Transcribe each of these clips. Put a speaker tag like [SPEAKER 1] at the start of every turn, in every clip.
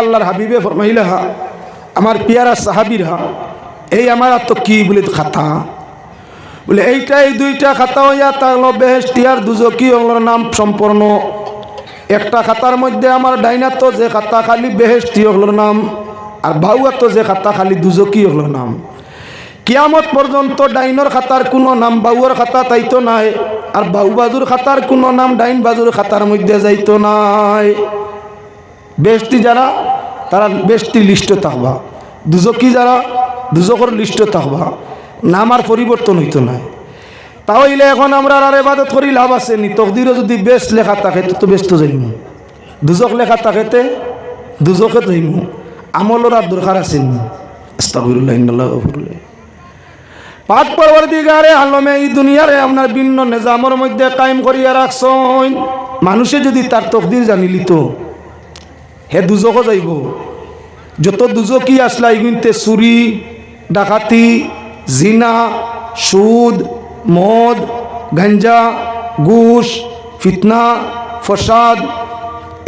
[SPEAKER 1] আল্লাহর হাবিবে ফরমাইলা আমার পিয়ারা সাহাবিরা এই আমার তো কি বলে খাতা? বলে, এইটা, এই দুইটা খাতা হইয়া তাহলে বেহেস্তি আর দুজকি ওগুলোর নাম সম্পূর্ণ। একটা খাতার মধ্যে আমার ডাইনা তো যে খাতা খালি বেহেস্তি ওগুলোর নাম, আর বাউয়া যে খাতা খালি দুজকি ওগুলোর নাম। কিয়ামত পর্যন্ত ডাইনর খাতার কোনো নাম বাউর খাতা তাইতো নাই, আর বাউ বাজুর খাতার কোনো নাম ডাইন বাজুর খাতার মধ্যে যাইতো নাই। বেশটি যারা, তারা বেশটি লিস্ট থাকবা দুজকি যারা, দুজকর লিস্ট থাকবা নাম আর পরিবর্তন হইতো না তাহলে এখন আমরা আর এবাদত করি লাভ আছে নি। তকদিরও যদি বেশ লেখা থাকে, তো ব্যস্ত যাইম। দুজক লেখা থাকেতে, দুজকে যাইম। আমলের আর দরকার আছে নি। গফুরুল্লাহ পাক পরবর্তীকারে আলমে এই দুনিয়ারে আপনার ভিন্ন নিজামর মধ্যে কায়েম করিয়া রাখছন মানুষে যদি তার তকদির জানিলি তো হে দুজকও যাইব। যত দুজকি আসলা ইগুনতে চুরি, ডাকাতি, জিনা, সুদ, মদ, গাঞ্জা, ঘুষ, ফিতনা, ফসাদ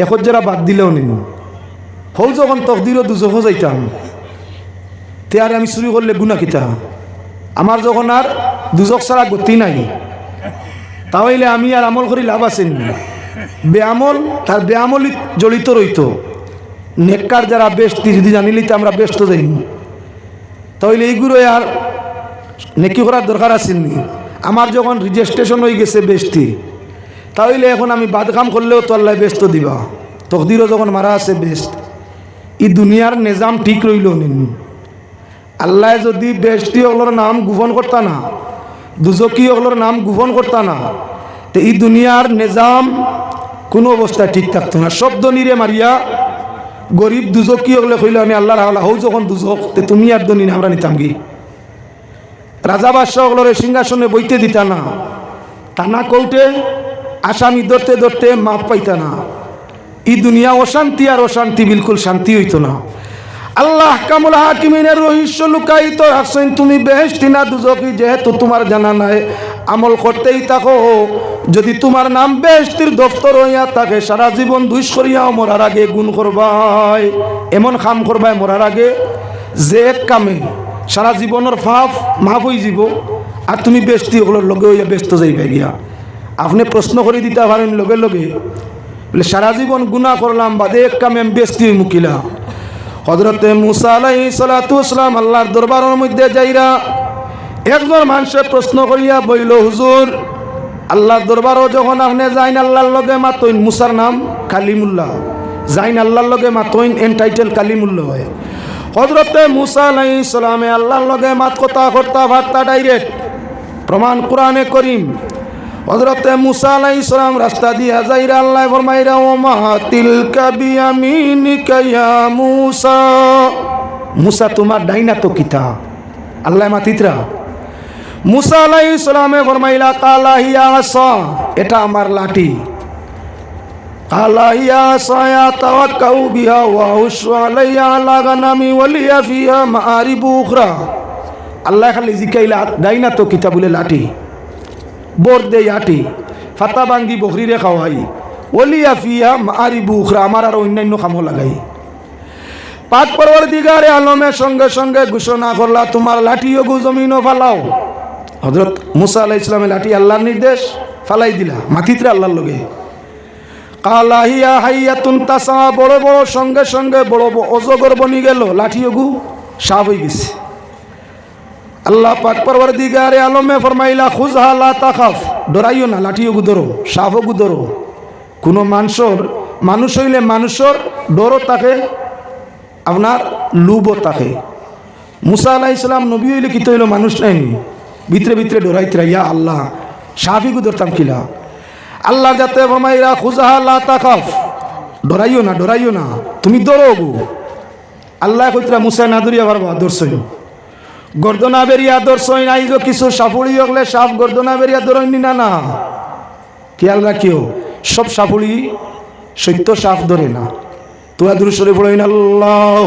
[SPEAKER 1] এখন যারা বাদ দিলেও নিন হৌ যখন তকদিরও দুজকও যাইতাম। তে আর আমি চুরি করলে গুণা কিতা? আমার যখন আর দুজক ছাড়া গতি নাই। তাহলে আমি আর আমল করি লাভ আছেন বেআমল, তার বেআমলি জড়িত রইত। নেককার যারা বেশটি যদি জানিলিতে আমরা ব্যস্ত যাই। তাহলে এইগুলো আর নেকি করার দরকার আসেনি আমার যখন রেজিস্ট্রেশন হয়ে গেছে বেশটি তাহলে এখন আমি বাদ কাম করলেও তো আল্লাহ ব্যস্ত দিবা। তকদিরও যখন মারা আছে বেস্ট ই দুনিয়ার নিজাম ঠিক রইল নিন আল্লাহ যদি বেশটি ওগুলোর নাম গোপন করতা না, দুজকি ওগুলোর নাম গোপন করতা না, তো এই দুনিয়ার নিজাম কোনো অবস্থায় ঠিক থাকতো না। শব্দ নিরে মারিয়া গরিব দুজক কি হলে কইলে আমি আল্লাহর হাওলা হৌ যখন দুজক, তে তুমি আর দনি আমরা নিতাম কি? রাজা বাদশাহ ওগুলোর সিংহাসনে বইতে দিতা না। টানা কৌটে আসামি ধরতে ধরতে মাপ পাইতা না। এই দুনিয়া অশান্তি আর অশান্তি বিলকুল শান্তি হইত না। আল্লাহ কামুল হাকিমিনের রহস্য লুকায়িত রাখছেন তুমি বেহেস্তি না দুজকি যেহেতু তোমার জানা নাই। আমল করতেই থাকো। যদি তোমার নাম বেহেস্তির দফতর হইয়া থাকে, সারা জীবন দুইশ করিয়াও মরার আগে গুণ করবাই। এমন কাম করবাই মরার আগে যে এক কামে সারা জীবনের ফাফ মাফ হয়ে যাব। আর তুমি বেস্তি ওগুলোর লগে হইয়া ব্যস্ত যাইবে গিয়া। আপনি প্রশ্ন করে দিতে পারেন লগে লগে। বলে, সারা জীবন গুণা করলাম, বাদে এক কামে আমি বেস্তি মুকিলা। হজরতে মুসা আলাই সালাতাম আল্লাহর দরবারের মধ্যে যাইরা একজন মানুষের প্রশ্ন করিয়া বইল, হুজুর, আল্লাহর দরবারও যখন আপনি যাইন আল্লাহর লগে মাতইন, মুসার নাম কালিমুল্লাহ। যাইন আল্লাহর লগে মাতইন এন টাইটেল কালিমুল্লাহ। হয় হজরতে মুসা আলাই সালামে আল্লাহর লগে মাত কথা কর্তা বার্তা ডাইরেক্ট প্রমাণ কোরআনে করিম। হজরতে মুসা আলাই সালাম রাস্তা দিয়া যাইরা আল্লাহ ফরমাইরা, ও মা, তিলকা বিয়ামিনিকা ইয়া মুসা। মুসা, তোমার ডাইনা তো কিতা? আল্লাহ মাতিতরা মুসা আলাই সালামে ফরমাইলা, কালা হিয়া আসা, এটা আমার লাঠি। কালা হিয়া সায়া তাওয়াক্কাউ বিহা ওয়া উশু আলাইয়া আলা গানামি ওয়ালিয়া ফিহা মাআরিবু উখরা। আল্লাহ খালি জিকাইলা, ডাইনা তো কিতা? বলে, লাঠি। বোর দে আটি ফাতা বাঙ্গি বকরিরে খাওয়াই। ওলিয়া ফিয়া মারি বুখরা, আমার আর অন্যান্য কামও লাগাই। পাক পরবর দিগারে আলমের সঙ্গে সঙ্গে ঘোষণা করলা, তোমার লাঠিও গু জমিনও ফালাও। হজরত মুসা আলাহ ইসলামের লাঠি আল্লাহর নির্দেশ ফালাই দিলা মাতিত্রে আল্লাহর লগে। কালাহিয়া হাইয়া তুনতাসা বড় বড় সঙ্গে সঙ্গে বড় অজগর বনি গেল লাঠিও গু সাফ হয়ে গেছে। আল্লাহ পাক পরবর আলমে ফরমাইলা, খুজহা লা তাখাফ ডরাইও না, লাঠিও গুদরো, সাফও গুদরো। কোনো মানুষের, মানুষ হইলে মানুষের ডরও থাকে, আপনার লুবও থাকে। মুসা আলাহ ইসলাম নবী হইলে কিতে হইল মানুষ নাইনি ভিতরে ভিতরে ডরাইতরা ইয়া আল্লাহ সাফি গুদরতাম কিলা? আল্লাহ যাতে ফরমাইলা, খুজহা লা তাখাফ ডরাইও না ডরাইও না। তুমি গো। আল্লাহ কইতরা মুসা না দরিয়া পারবা গর্দনা বেরিয়া দর্শন আইজ কিছু সাফুড়ি হলে সাপ গর্দনা বেরিয়া দরইনি না না। খেয়াল রাখিও, সব সাফুড়ি সত্য সাপ ধরে না। তোরা দূর সরে পড়েন আল্লাহ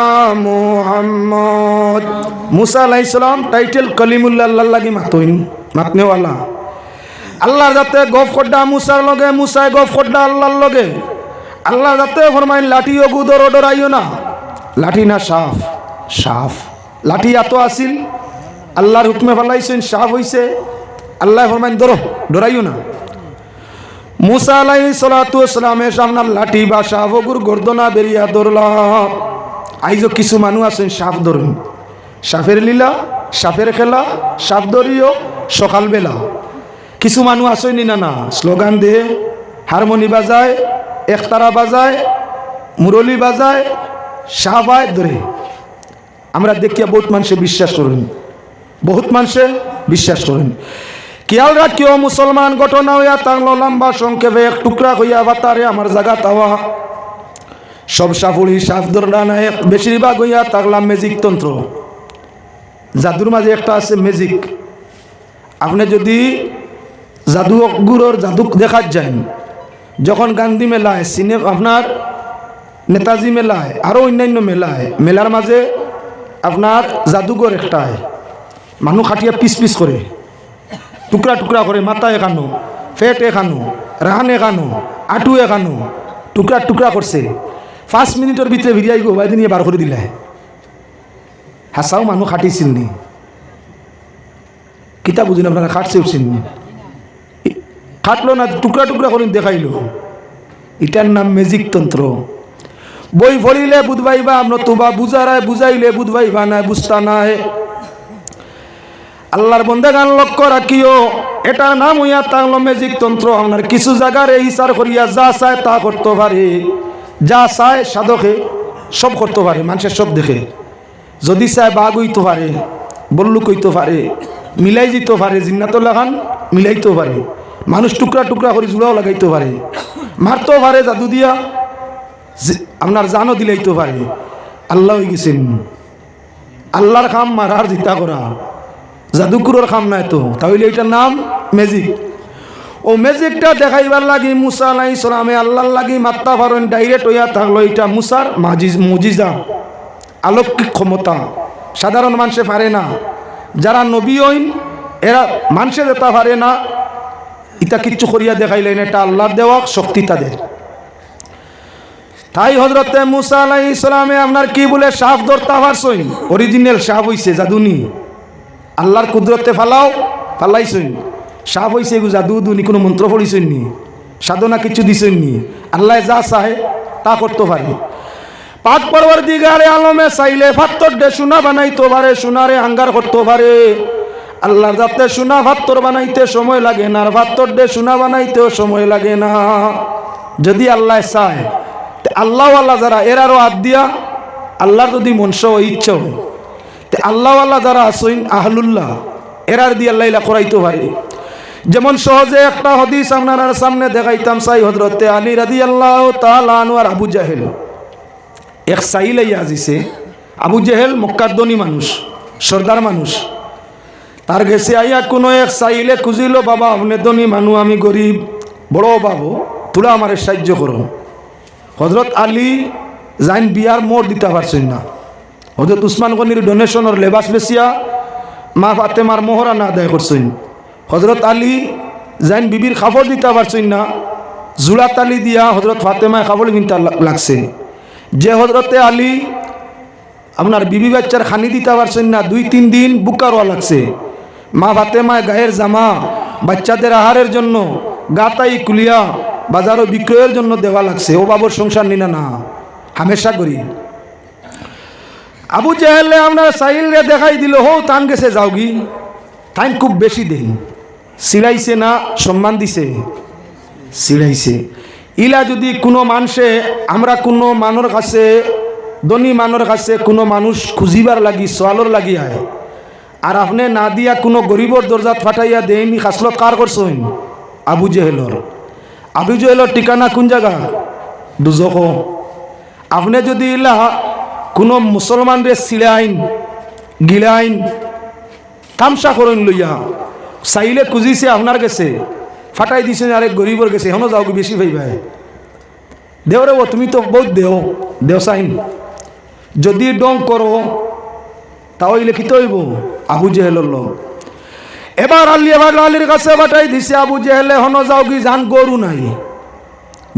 [SPEAKER 1] মুহাম্মদ। মুসা আলাইহিস সালাম টাইটেল কলিমুল্লাহ আল্লাহ লাগি মাতইন। মাতনেওয়ালা আল্লাহর যাতে গফ খড্ডা মুসার লগে মুসাই গফ খড্ডা আল্লাহর লগে। আল্লাহ যাতে ফরমাইন, লাঠি ও গুদর ডরাইও না। লাঠি না, সাফ সাফ। লাঠি এত আসিল আল্লাহর হুকমে ফেলাইছেন, সাফ হইছে। আল্লাহ ফরমাইন, ধরো, ডরাইও না। মুসা আলাই সালামের সামনার লাঠি বা সাফগুর গর্দনা বেরিয়া ধরলাম। আইজ কিছু মানুষ আছেন, সাফ ধরুন সাফের লীলা, সাফের খেলা, সাফ ধরিও সকালবেলা। কিছু মানুষ আসেনি না না স্লোগান দিয়ে, হারমোনি বাজায়, একতারা বাজায়, মুরলি বাজায় সাহবায় ধরে। আমরা দেখিয়া বহুত মানুষে বিশ্বাস করেন, বহুত মানুষে বিশ্বাস করেন। খেয়াল রাখিও, মুসলমান ঘটনা হইয়া তাংলো লম্বা সংক্ষেপে এক টুকরা হইয়া বাতারে আমার জায়গা তাওয়া সব সাফুলি সাফ নাই। বেশিরভাগ হইয়া তাকলাম ম্যাজিক তন্ত্র। জাদুর মাঝে একটা আছে ম্যাজিক আপনি যদি জাদু গুরুর জাদু দেখাত যান, যখন গান্ধী মেলায় সিনেমা আপনার নেতাজি মেলায় আরও অন্যান্য মেলায়, মেলার মাঝে আপনার জাদুঘর একটায়। মানুষ খাটিয়া পিস পিস করে। টুকরা টুকরা করে মাথা এখানো ফেট এখানো রাহান এখানো আটু এখানো টুকরা টুকরা করছে। পাঁচ মিনিটের ভিতরে ভিড়িয়াই গো বাইদিন নিয়ে বার করে দিলে। হাসাও মানুষ খাটিছিল নি কিতা বুঝিন, আপনারা খাটছে উঠছেন খাটলো না, টুকরা টুকরা করে দেখাইলো। এটার নাম ম্যাজিক তন্ত্র। বই পড়িলে বুধবাইবা নতুবা বুঝারায়, বুঝাইলে বুধবাইবা না বুঝতা নাই। আল্লাহর বন্দে গান লক্ষ্য রাখিও এটার নাম হইয়া তাহলো ম্যাজিক তন্ত্র। আপনার কিছু জায়গার এই ইসার করিয়া যা চায় তা করতে পারে। যা চায় সাধকে সব করতে পারে, মানুষের সব দেখে। যদি চায় বাঘ হইতে পারে বল্লুক হইতে পারে, মিলাই দিতে পারে জিন্নাত লাগান মিলাইতেও পারে, মানুষ টুকরা টুকরা করে জুড়াও লাগাইতে পারে, মারতেও পারে জাদু দিয়া আপনার জানও দিলাইতে পারে। আল্লাহ হয়ে গেছেন। আল্লাহর খাম মারার জিতা করা। জাদুকুরের খাম নাই তো। তাহলে এটার নাম ম্যাজিক ও ম্যাজিকটা দেখাইবার লাগি মুসা আলাই সালামে, আল্লাহর লাগি মাত্তা পারেন ডাইরেক্ট হইয়া থাকল এটা মুসার মাজিজ মুজিজা। আলৌকিক ক্ষমতা। সাধারণ মানুষে পারে না। যারা নবী হইন, এরা মানুষে যেতে পারে না। ইটা কিচ্ছু করিয়া দেখাইলেন, এটা আল্লাহর দেওয়া শক্তি তাদের। তাই হজরতে মুসা আলাই ইসলামে আপনার কি বলে সাফ ধরতে পারছইন অরিজিনাল সাফ হইছে, জাদুনি। আল্লাহর কুদরতে ফালাও ফালাইছইন সাফ হইছে এগু জাদু দুনি কোনো মন্ত্র পড়িছইন নি? সাধনা কিছু দিছইন নি? আল্লাহ যা চাহে, তা করতে পারে। পাক পরবর দিগারে আলমে চাইলে ফাত্তর দে, সোনা বানাইতে পারে, সোনারে হাঙ্গার করতে পারে। আল্লাহর যাতে সোনা ভাত্তর বানাইতে সময় লাগে না, আর ভাত্তর দে, সোনা বানাইতেও সময় লাগে না। যদি আল্লাহ চায় আল্লাহ আল্লাহ যারা এরারও হাত দিয়া আল্লাহর যদি মনস ইচ্ছা হয়, তে আল্লাহ আল্লাহ যারা আসইন আহলুল্লাহ এরার দিয়ে আল্লাহ করাইতে পারে। যেমন সহজে একটা হদিস আপনার সামনে দেখাইতাম সাই হজরতে আলী রাদি আল্লাহ তালানু আর আবু জাহেল। এক সাইলে আজিছে আবু জেহেল মক্কার ধনী মানুষ, সর্দার মানুষ। তার গেছে আইয়া কোনো এক চাইলে খুঁজিল, বাবা, আপনি ধনী মানুষ আমি গরিব, বড় বাবু, তোরা আমার সাহায্য করো। হজরত আলী যাইন বিয়ার মোর দিতে পারছেন না। হজরত উসমান গনির ডোনেশনের লেবাস বেসিয়া মা ফাতেমার মোহরা না আদায় করছেন। হজরত আলী যাইন বিবির খাবর দিতে পারছেন না। জুড়া তালি দিয়া হজরত ফাতেমায় খাবর কিনতে লাগছে। যে হজরতে আলী আপনার বিবি বাচ্চার খানি দিতে পারছেন না, দুই তিন দিন বুকারোয়া লাগছে। মা ফাতেমায় গায়ের জামা, বাচ্চাদের আহারের জন্য গাতাই কুলিয়া বাজারও বিক্রয়ের জন্য দেওয়া লাগছে। ও বাবুর সংসার নিনা না। হামেশা করি। আবু জেহেলে আপনার সাহিলরে দেখাই দিল, হো তান গেছে যাওগি টাইম খুব বেশি দেন সিলাইছে না সম্মান দিছে? সিলাইছে। ইলা যদি কোনো মানুষে, আমরা কোনো মানুষ কাছে, ধনী মানুষের কাছে কোনো মানুষ খুঁজিবার লাগি, সোয়ালোর লাগি আয়, আর আপনি না দিয়া কোনো গরিবর দরজাত ফাটাইয়া দেয়নি খাসলত কার করছেন? আবু জেহেলর। আবু জেহেলর ঠিকানা কোন জায়গা? দুজক। আপনি যদি ইলা কোনো মুসলমানরে সিলে আইন গিলে তামসা করেন লইয়া চাইলে খুঁজিছে আপনার গেছে ফাটাই দিছে আরেক গরিবর গেছে এখনও যাও কি বেশি পাইবাই দেও রে ও তুমি তো বহুত দেও দেও চাইন যদি ডং করো তাহলে লিখিত হইব আবু জেহেলর লোক এবার আল্লি এবার আলীর কাছে বাটাই দিছে আবু জেহেলে হন যাও কি জান গরু নাই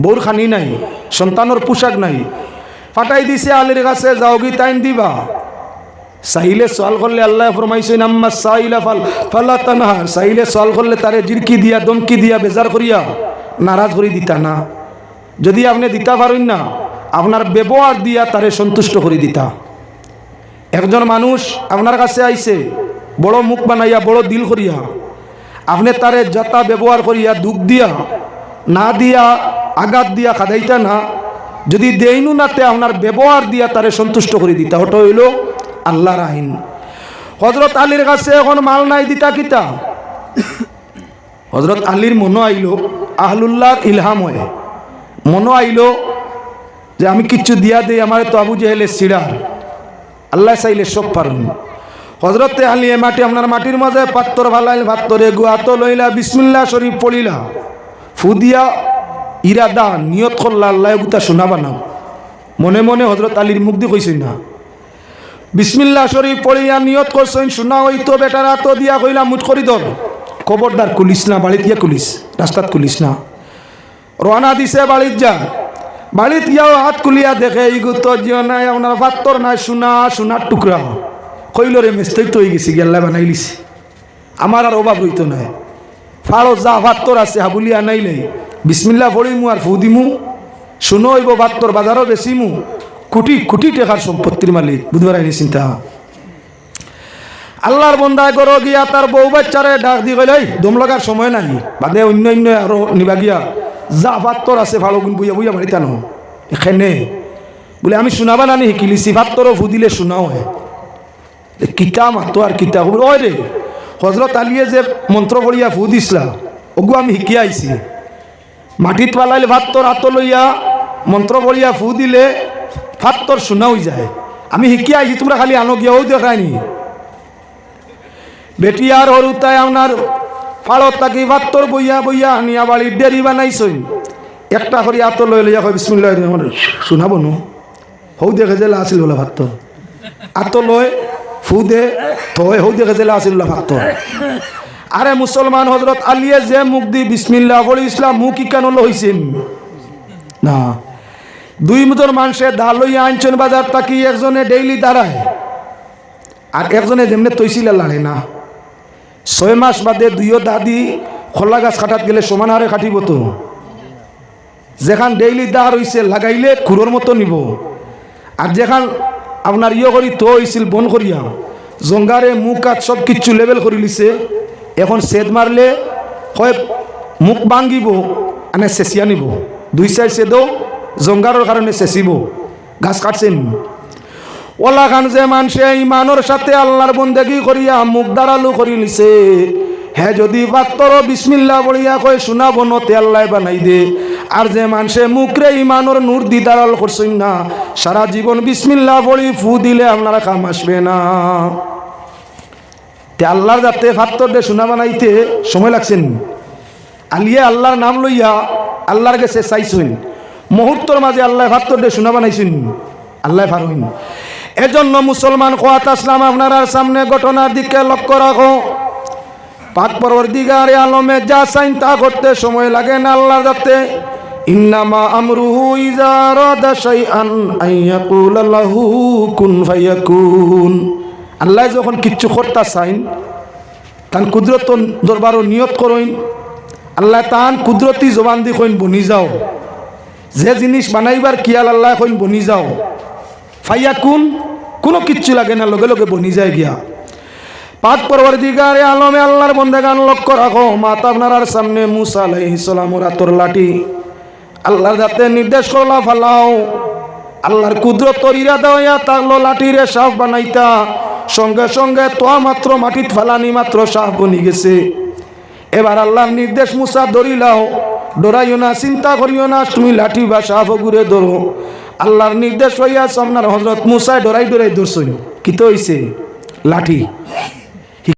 [SPEAKER 1] বউর খানি নাই সন্তানের পোশাক নাই। ফাটাই দিছে আলীর কাছে যাও কি টাইম দিবা। চাইলে সওয়াল করলে আল্লাহ ফরমাইছে আম্মা সাইলা ফাল ফালা তানহার চাইলে সওয়াল করলে তারে জিরকি দিয়া, দমকি দিয়া, বেজার করিয়া নারাজ করি দিতা না। যদি আপনি দিতা পারেন না, আপনার ব্যবহার দিয়া তারে সন্তুষ্ট করে দিতা। একজন মানুষ আপনার কাছে আইছে, বড় মুখ বানাইয়া, বড় দিল করিয়া, আপনি তারে যাতা ব্যবহার করিয়া, দুঃখ দিয়া, না দিয়া, আঘাত দিয়া খাদাইতা না, যদি দেইনু নাতে আপনার ব্যবহার দিয়া তারে সন্তুষ্ট করে দিতা। ওটা হইল আল্লাহর আইন। হজরত আলীর কাছে এখন মাল নাই দিতা কিতা? হজরত আলীর মনো আইল আহলুল্লাহর ইলহাম হয়। মনো আইল যে আমি কিচ্ছু দিয়া দেই, আমার তো আবু জেহেলে সিড়ার আল্লাহ চাইলে সব পারুন। হজরতে আলী এ মাটি, আপনার মাটির মাঝে পাত্তর ভালাইল, ভাত্তরে গুয়াত লইলা বিসমিল্লা শরীফ পড়িলা। ফুদিয়া ইরাদা, নিয়ত করলা, আল্লাহ গুতা শোনা বানাও। মনে মনে হজরত আলীর মুখ দিয়ে কইছেন না। বিসমিল্লা শরীফ পড়িয়া নিয়ত করছেন শোনা হইতো বেটারা, তো দিয়া কইলা মুঠ করি দর খবরদার কুলিস না, বাড়িত গিয়া কুলিস রাস্তাত কুলিস না। রওনা দিছে বাড়িত যা বাড়িত ইয়াও হাত কুলিয়া দেখে এই গুতো জিও নাই, আপনার পাত্তর নাই, সোনা, সোনার টুকরা। কইল, রে মেস্তই তো হয়ে গেছি, গেল্লা বানাই লিছি। আমার আর অভাব হইতো নাই। ফাড়ো যা ভাত্তর আছে হাবুলিয়া নাইলে বিসমিল্লা পড়িমু আর ফু দিমু। শুনো হইব ভাত্তর বাজারও বেশিমু কোটি কোটি টাকার সম্পত্তির মালিক। বুধবার আইনি চিন্তা। আল্লাহর বন্দায় করো গিয়া তার বউ বাচ্চারে ডাক দি গেলে দম লাগার সময় নাই। বাদে অন্য অন্য আরও নিবা গিয়া। যা ভাত্তর আছে, ভালো গুণ বুইয়া বুইয়া মারিতা ন এখানে। বলে, আমি শোনাবা নানি শিকিলিছি ভাত্তরও ফুদিলে শোনাও এ কিতা মাতো আর কিতা বলে ওই রে, হজরত আলিয়ে যে মন্ত্র পড়িয়া ফু দিছিলা, ওগু আমি শিকি আইছি। মাটিত পালাইলে ভাত্তর হাত লইয়া মন্ত্র পড়িয়া ফু দিলে ভাত্তর শোনাও যায়। আমি শিকি আইছি তোমরা খালি আনো গিয়াও দেখায়নি বেটি আর হরুতায় আপনার ফাড়ত তাকি ভাত্তর বইয়া বইয়া আনিয়া বাড়ির ডেরি বানাইছই। একটা করে আত লই লইয়া কয় বিসমিল্লাহ শোনাব নো? হৌ দেখে যে আসিল বলে ভাত্তর আত লয় ফু দে তয় হৌ দেখে যে আসিল বলে ভাত্তর আরে মুসলমান হজরত আলিয়ে যে মুখ দি বিসমিল্লাহ ইসলাম মুখ কি কেন লইছেন না। দুই মুদর মানুষে লইয়া আনছেন বাজার তাকি একজনে ডেইলি দাঁড়ায়? আর একজনে যেমনি তৈছিল লাড়ে না। ছয় মাস বাদে দুইও দাদি খোলা গাছ কাটাত গেলে সমান হারে কাটিব তো। যেখান ডেইলি দা রইছে লাগাইলে খুরোর মতো নিব। আর যেখান আপনার ইয়ে করি তো হয়েছিল বন করিয়া। জঙ্গারে মুখ কাত সব কিচ্ছু লেভেল করে লিছে। এখন সেদ মারলে হয় মুখ ভাঙ্গিব, আনে চেঁচিয়া নিব। দুই চাই সেদও জঙ্গারের কারণে চেঁচিব গাছ কাটছেন। ওলা খান যে মানুষে ইমানোর সাথে আল্লাহর বন্দেগি করিয়া মুখ দাঁড়ালু করি নিছে হে যদি পাত্তর বিসমিল্লা বলিয়া কয়, শোনাব নতে আল্লাহ বানাই দে। আর যে মানুষে মুখরে ইমানোর নূর দি দাঁড়াল করছেন না, সারা জীবন বিসমিল্লা বলি ফু দিলে আপনারা কাম আসবে না। তে আল্লাহর যাতে ফাত্তর দে শোনা বানাইতে সময় লাগছেন। আলিয়ে আল্লাহর নাম লইয়া আল্লাহর কাছে চাইছেন। মুহূর্তর মাঝে আল্লাহ ফাত্তর দে শোনা বানাইছেন। আল্লাহ ফারুইন এজন্য মুসলমান খোয়াত আসলাম আপনার সামনে ঘটনার দিকে লক্ষ্য রাখো। পাক পরবর্তীকারে আলমে যা চাইন তা করতে সময় লাগে না আল্লাহ যাতে ইন্নামা আমরুহু ইজা রাদা শাইআন আইয়াকুল লাহু কুন ফায়াকুন আল্লাহ যখন কিচ্ছু করতা চাইন তান কুদরত দরবারও নিয়ত করইন আল্লাহ তান কুদরতি জবান দি কইন, বনি যাও। যে জিনিস বানাইবার কিয়াল আল্লাহ কইন বনি যাও। ফাইয়া কুন কোনো কিচ্ছু লাগে না, লগে লগে বনি যায় গিয়া। পাক পরবর্তীকারে আলমে আল্লাহর বন্দেগান লক্ষ্য রাখো, মাতা আপনার সামনে মুসা আলাইহিস সালামর আতর লাঠি। আল্লাহর যাতে নির্দেশ করলা ফালাও আল্লাহর কুদরত তরিরা দেওয়া তাগলো লাঠিরে সাফ বানাইতা। সঙ্গে সঙ্গে তোয়া মাত্র মাটিত ফালানি মাত্র সাফ বনি গেছে। এবার আল্লাহর নির্দেশ মুসা ধরিলাও। ডরাইও না, চিন্তা করিও না, তুমি লাঠি বা সাপ ঘুরে ধরো। আল্লাহর নির্দেশ হইয়া আপনার হজরত মুসায় ডোরাই ডোরাই ধরছই কি তো হইছে? লাঠি।